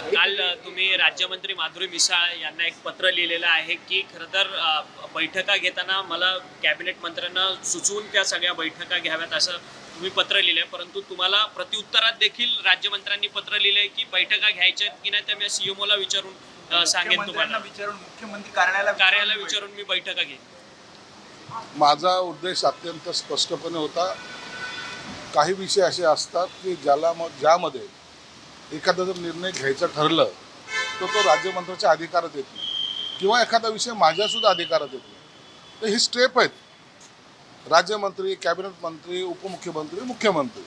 काल तुम्ही राज्यमंत्री माधुरी मिसाळ यांना एक पत्र लिहिलेलं आहे की खरं तर बैठका घेताना मला कॅबिनेट मंत्र्यांना सुचवून त्या सगळ्या बैठका घ्याव्यात असं तुम्ही पत्र लिहिलंय. परंतु तुम्हाला प्रतिउत्तरात देखील राज्यमंत्र्यांनी पत्र लिहिलंय की बैठका घ्यायच्या आहेत की नाही त्या मी सीएमओला विचारून सांगेन तुम्हाला. विचारून मुख्यमंत्री कार्यालयाला कार्यालयाला विचारून मी बैठका घेईन. माझा उद्देश अत्यंत स्पष्टपणे होता काही विषय असे असतात की ज्याला मग ज्यामध्ये एखादा जर निर्णय घ्यायचा ठरलं तर तो राज्यमंत्र्याच्या अधिकारात येत. नाही किंवा एखादा विषय माझ्यासुद्धा अधिकारात येत. नाही तर ही स्टेप आहेत. राज्यमंत्री कॅबिनेट मंत्री उपमुख्यमंत्री मुख्यमंत्री.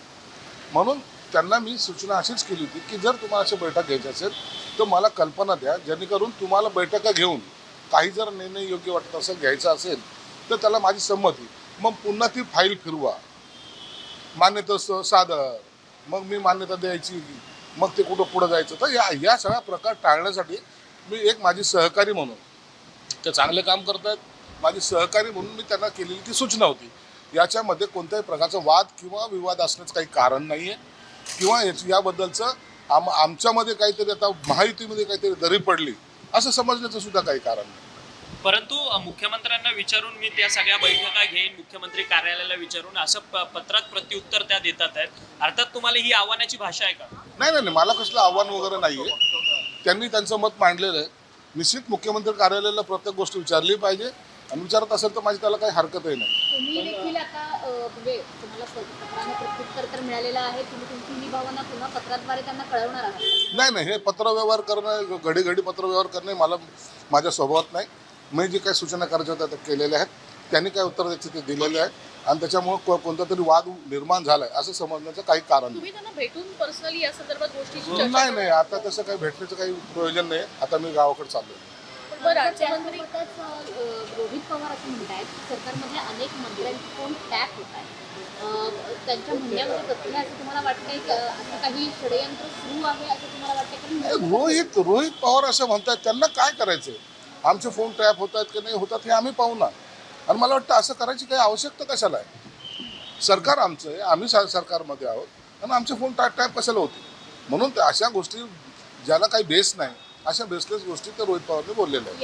म्हणून त्यांना मी सूचना अशीच केली होती की जर तुम्हाला अशी बैठक घ्यायची असेल तर मला कल्पना द्या. जेणेकरून तुम्हाला बैठका घेऊन काही जर निर्णय योग्य वाटत असेल घ्यायचा असेल तर त्याला माझी संमती. मग पुन्हा ती फाईल फिरवा. मान्यता स- सादर. मग मी मान्यता द्यायची. मग ते कुठं पुढं जायचं? तर या या सगळ्या प्रकार टाळण्यासाठी मी एक माझी सहकारी म्हणून ते चांगले काम करत आहेत माझी सहकारी म्हणून मी त्यांना केलेली ती सूचना होती. याच्यामध्ये कोणत्याही प्रकारचा वाद किंवा विवाद असण्याचं काही कारण नाही आहे किंवा याबद्दलचं आम आमच्यामध्ये काहीतरी आता महायुतीमध्ये काहीतरी दरी पडली असं समजण्याचं सुद्धा काही कारण नाही. परंतु मुख्यमंत्र्यांना विचारून मी त्या सगळ्या बैठका घेईन मुख्यमंत्री कार्यालयाला विचारून असं प- पत्रात प्रत्युत्तर त्या देतात आहेत. अर्थात तुम्हाला ही आव्हानाची भाषा आहे का? नाही नाही नाही, मला कसलं आव्हान वगैरे नाही आहे त्यांनी त्यांचं मत मांडलेलं आहे. निश्चित मुख्यमंत्री कार्यालयाला प्रत्येक गोष्ट विचारली पाहिजे. आणि विचारत असेल तर माझी त्याला काही हरकतही नाही. म्हणजे ही नाही नाही हे पत्रव्यवहार करणं घडी घडी पत्रव्यवहार करणे मला माझ्या स्वभावात नाही. मी जे काही सूचना करायच्या होत्या त्या केलेल्या आहेत. त्यांनी काय उत्तर द्यायचे ते दिलेले आहे आणि त्याच्यामुळे कोणता तरी वाद निर्माण झालाय असं समजण्याचं काही कारण नाही. तुम्ही त्यांना भेटून पर्सनली या संदर्भात गोष्टीची नाही नाही आता तसं काही भेटण्याचं काही प्रयोजन नाही. आता मी गावाकडे चाललोय. अ, रोहित पवार असं म्हणतायत सरकारमधल्या अनेक टॅप होत आहेत त्यांच्या म्हणण्यामध्ये तथ्य आहे असं तुम्हाला वाटतंय असं काही षडयंत्र सुरू आहे असं तुम्हाला वाटतंय रोहित रोहित पवार असं म्हणतात त्यांना काय करायचं आमचे फोन ट्रॅप होतात की नाही होतात हे आम्ही पाहू ना. आणि मला वाटतं असं करायची काही आवश्यकता कशाला आहे? सरकार आमचं आहे आम्ही सरकारमध्ये आहोत आणि आमचे फोन ट्रॅप ट्रॅप कशाला होते म्हणून अशा गोष्टी ज्याला काही बेस नाही अशा बेसलेस गोष्टी तर रोहित पवारने बोललेल्या आहेत.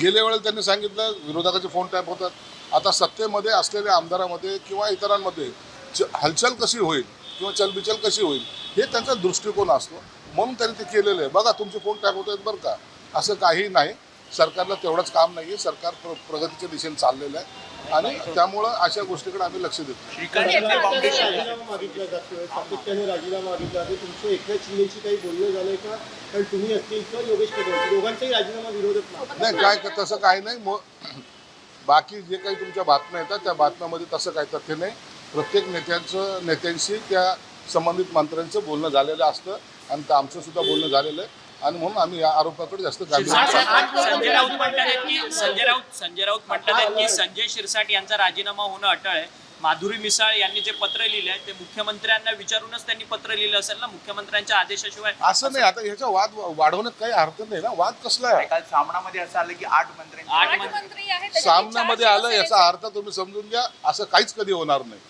गेल्या वेळेला त्यांनी सांगितलं विरोधकाचे फोन टॅप होतात. आता सत्तेमध्ये असलेल्या आमदारामध्ये किंवा इतरांमध्ये च- हालचाल कशी होईल किंवा चलबिचल कशी होईल हे त्यांचा दृष्टिकोन असतो. म्हणून त्यांनी ते केलेलं आहे. बघा तुमचे फोन टॅप होत आहेत बरं का. असं काही नाही. सरकारला तेवढंच काम नाही आहे सरकार प्र प्रगतीच्या दिशेने चाललेलं आहे. आणि त्यामुळं अशा गोष्टीकडे आम्ही लक्ष देतो श्रीकांत शिंदे फाउंडेशन राजीनामा मागितला जातोय. सातत्याने राजीनामा मागितला जातो तुमचं एकनाथ शिंदेशी काही बोलणं झालंय का? कारण तुम्ही असतील किंवा योगेश पटेल दोघांचाही राजीनामा विरोधात नाही. नाही काय तसं काही नाही. मग बाकी जे काही तुमच्या बातम्या येतात त्या बातम्यामध्ये तसं काही तथ्य नाही. प्रत्येक नेत्यांचं नेत्यांशी त्या संबंधित मंत्र्यांचं बोलणं झालेलं असतं. आणि आमचं सुद्धा बोलणं झालेलं आहे. आणि म्हणून आम्ही या आरोपाकडे जास्त संजय राऊत म्हणतात आहेत की संजय राऊत संजय राऊत म्हणतात की संजय शिरसाट यांचा राजीनामा होणं अटळ आहे. माधुरी मिसाळ यांनी जे पत्र लिहिले आहे ते मुख्यमंत्र्यांना विचारूनच त्यांनी पत्र लिहिलं असेल ना? मुख्यमंत्र्यांच्या आदेशाशिवाय असं नाही आता ह्याचा वाद वाढवण्यात काही अर्थ नाही ना? वाद कसला आहे? काल सामनामध्ये असं आलं की आठ मंत्र्यांची आठ आठ मंत्री- मंत्री चार आलं याचा अर्थ तुम्ही समजून घ्या. असं काहीच कधी होणार नाही.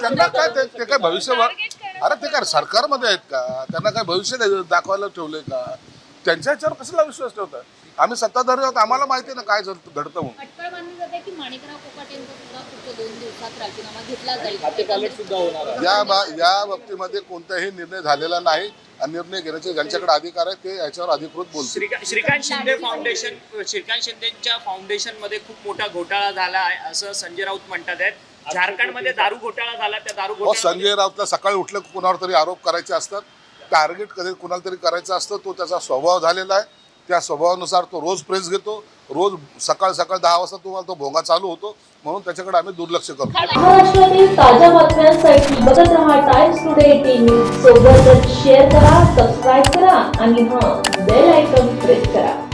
त्यांना काय ते काय भविष्यवाद करण्याचं अरे ते काय सरकारमध्ये आहेत का? त्यांना काय भविष्य दाखवायला ठेवलंय का? त्यांच्या ह्याच्यावर कसला विश्वास ठेवतात आम्ही सत्ताधारी आहोत आम्हाला माहिती आहे ना काय घडतं म्हणून. अटकळ मानली जाते की माणिकराव कोकाटे यांचा सुद्धा पुढच्या दोन दिवसात राजीनामा घेतला जाईल. खातेपालट सुद्धा होणार आहे. या बा या बाबतीमध्ये कोणताही निर्णय झालेला नाही. आणि निर्णय घेण्याचे ज्यांच्याकडे अधिकार आहे ते याच्यावर अधिकृत श्रीका- श्रीकांत शिंदे फाउंडेशन श्रीकांत शिंदेच्या फाउंडेशनमध्ये खूप मोठा घोटाळा झाला आहे असं संजय राऊत म्हणतात आहेत. झारखंडमध्ये दारू घोटाळा झाला त्या दारू हो घोटाळ्यामध्ये- संजय राऊतला सकाळी उठलं की कुणावर तरी आरोप करायचे असतात. टार्गेट कधी कुणाला तरी करायचं असतं तो त्याचा स्वभाव झालेला आहे. त्या स्वभावानुसार तो रोज प्रेस घेतो. रोज सकाळ सकाळ दहा वाजता तुम्हाला तो भोंगा चालू होतो. म्हणून त्याच्याकडे आम्ही दुर्लक्ष करतो. महाराष्ट्रातील ताज्या बातम्यांसाठी बघत रहा टाइम्स टुडे टीव्ही सोबतच शेअर करा सबस्क्राईब करा आणि हां बेल आयकॉन प्रेस करा.